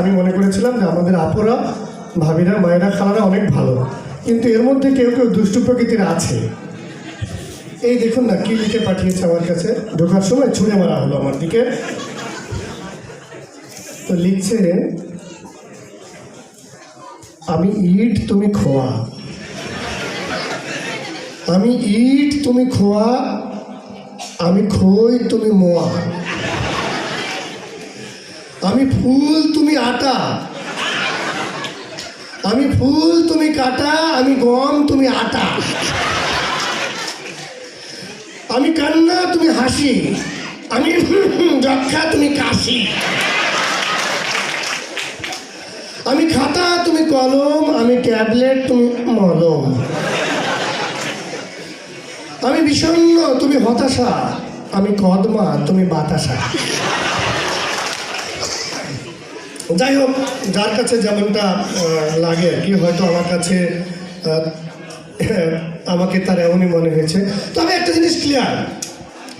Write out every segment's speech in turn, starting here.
আমি মনে করেছিলাম যে আমাদের আপুরা, ভাবিরা, মায়েরা, খালারা অনেক ভালো। কিন্তু এর মধ্যে কেউ কেউ দুষ্টু প্রকৃতির আছে। এই দেখুন না, কি লিখে পাঠিয়েছে আমার কাছে। ঢোকার সময় ছুঁড়ে মারা হলো আমার দিকে। তো লিখছে, আমি ইট, তুমি খোয়া। আমি ইট, তুমি খোয়া। আমি খই, তুমি মোয়া। আমি ফুল, তুমি আটা। আমি ফুল, তুমি কাটা, আমি গম, তুমি আটা। আমি কান্না, তুমি হাসি। আমি যক্ষা, তুমি কাশি। আমি খাতা, তুমি কলম, আমি ট্যাবলেট, তুমি মলম। আমি বিষণ্ণ, তুমি হতাশা। আমি কদমা, তুমি বাতাসা। যাই হোক, যার কাছে যেমনটা লাগে আর কি, হয়তো আমার কাছে আমাকে তার এমনই মনে হয়েছে। তবে একটা জিনিস ক্লিয়ার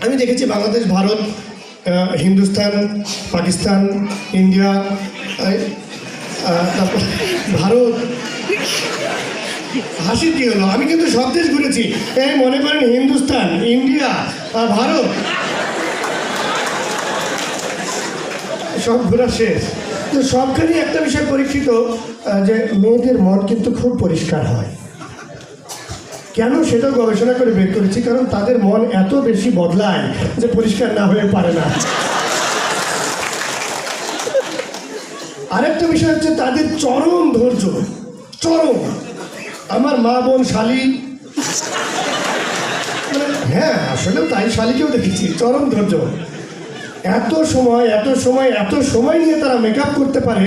আমি দেখেছি বাংলাদেশ, ভারত হিন্দুস্তান, পাকিস্তান, ইন্ডিয়া তারপর ভারত। হাসি কি হলো? আমি কিন্তু সব দেশ ঘুরেছি। এই মনে করেন হিন্দুস্তান, ইন্ডিয়া ভারত। সব ঘোরা শেষ। তো সবখানে একটা বিষয় আহ, যে মেয়েদের মন কিন্তু খুব পরিষ্কার হয়। কেন সেটা গবেষণা করে বের করেছি? কারণ তাদের মন এত বেশি বদলায় যে পরিষ্কার না হয়ে পারে না। আরেকটা বিষয় হচ্ছে তাদের চরম ধৈর্য চরম। আমার মা বোন শালি। মানে হ্যাঁ আসলে তাই শালিকেও দেখেছি চরম ধৈর্য। এত সময় এত সময় এত সময় নিয়ে তারা মেকআপ করতে পারে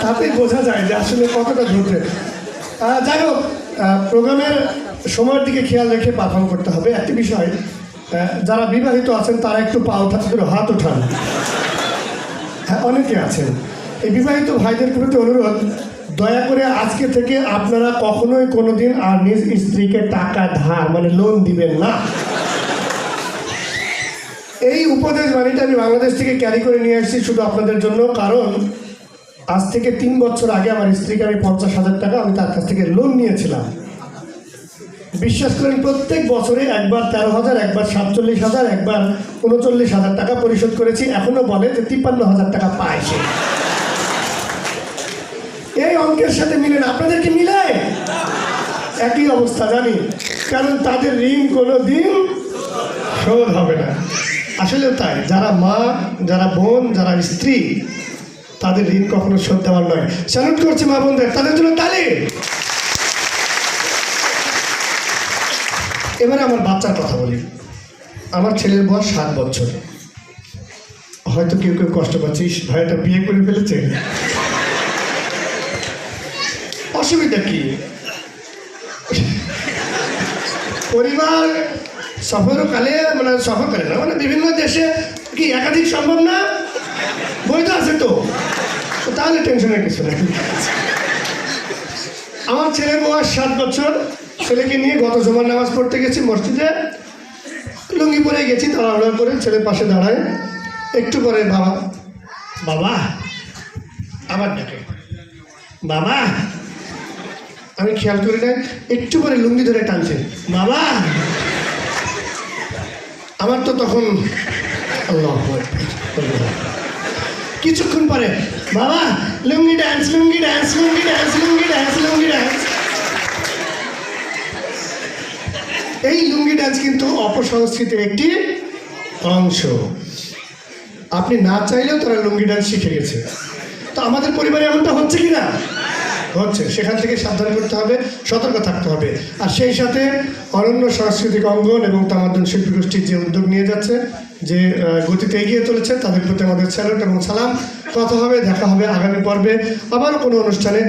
তাতে বোঝা যায় যে আসলে কতটা আহ, যাই হোক প্রোগ্রামের সময়ের দিকে খেয়াল রেখে পারফর্ম করতে হবে একটি বিষয় যারা বিবাহিত আছেন তারা একটু পা করে হাত উঠান হ্যাঁ অনেকে আছেন। এই বিবাহিত ভাইদের প্রতি অনুরোধ, দয়া করে আজকে থেকে আপনারা কখনোই কোনোদিন আর নিজ স্ত্রীকে টাকা, ধার মানে লোন দিবেন না। এই উপদেশ বাণীটা আমি বাংলাদেশ থেকে ক্যারি করে নিয়ে আসছি শুধু আপনাদের জন্য, কারণ আজ থেকে তিন বছর আগে আমার স্ত্রীকে আমি পঞ্চাশ হাজার টাকা আমি তার কাছ থেকে লোন নিয়েছিলাম। বিশ্বাস করেন, প্রত্যেক বছরে একবার তেরো হাজার, একবার সাতচল্লিশ হাজার, একবার উনচল্লিশ হাজার টাকা পরিশোধ করেছি। এখনও বলে যে তিপ্পান্ন হাজার টাকা পায় সে। এই অঙ্কের সাথে মিলে না। আপনাদের কি মিলে? একই অবস্থা, জানি। কারণ তাদের ঋণ কোনো দিন শোধ হবে না। আসলে তাই, যারা মা, যারা বোন, যারা স্ত্রী, তাদের ঋণ কখনো শোধ দেওয়ার নয়। স্যালুট করছে মা বোনদের, তাদের জন্য তালে! এবারে আমার বাচ্চার কথা বলি। আমার ছেলের বয়স সাত বছর। হয়তো কেউ কেউ কষ্ট পাচ্ছিস, ভাইটা বিয়ে করে ফেলেছে। অসুবিধা কি? পরিবার সফরকালে মানে সফরকালে না মানে বিভিন্ন দেশে কি একাধিক সম্ভব না? বৈধ আছে তো। তো তাহলে টেনশনের কিছু নেই। আমার ছেলে বয়স সাত বছর। ছেলেকে নিয়ে গত জমার নামাজ পড়তে গেছি মসজিদে। লুঙ্গি পরে গেছি, তাড়াহুড়া করে ছেলের পাশে দাঁড়ায়। একটু পরে বাবা বাবা, আবার ডাকে। বাবা আমি খেয়াল করি নাই, একটু পরে লুঙ্গি ধরে টানছে। বাবা! আমার তো তখন। কিছুক্ষণ পরে, বাবা, lungi dance lungi dance lungi dance lungi dance lungi dance এই লুঙ্গি ড্যান্স কিন্তু অপসংস্কৃতির একটি অংশ। আপনি না চাইলেও তারা লুঙ্গি ড্যান্স শিখে গেছে। তো আমাদের পরিবারে এমনটা হচ্ছে কি না হচ্ছে। সেখান থেকে সাবধান করতে হবে, সতর্ক থাকতে হবে। আর সেই সাথে অরণ্য সাংস্কৃতিক অঙ্গন এবং তামাদ্দন শিল্পী গোষ্ঠীর যে উদ্যোগ নিয়ে যাচ্ছে, যে গতিতে এগিয়ে চলেছে, তাদের প্রতি আমাদের স্যালুট এবং সালাম। কথা হবে, দেখা হবে আগামী পর্বে। আবারও কোনো অনুষ্ঠানে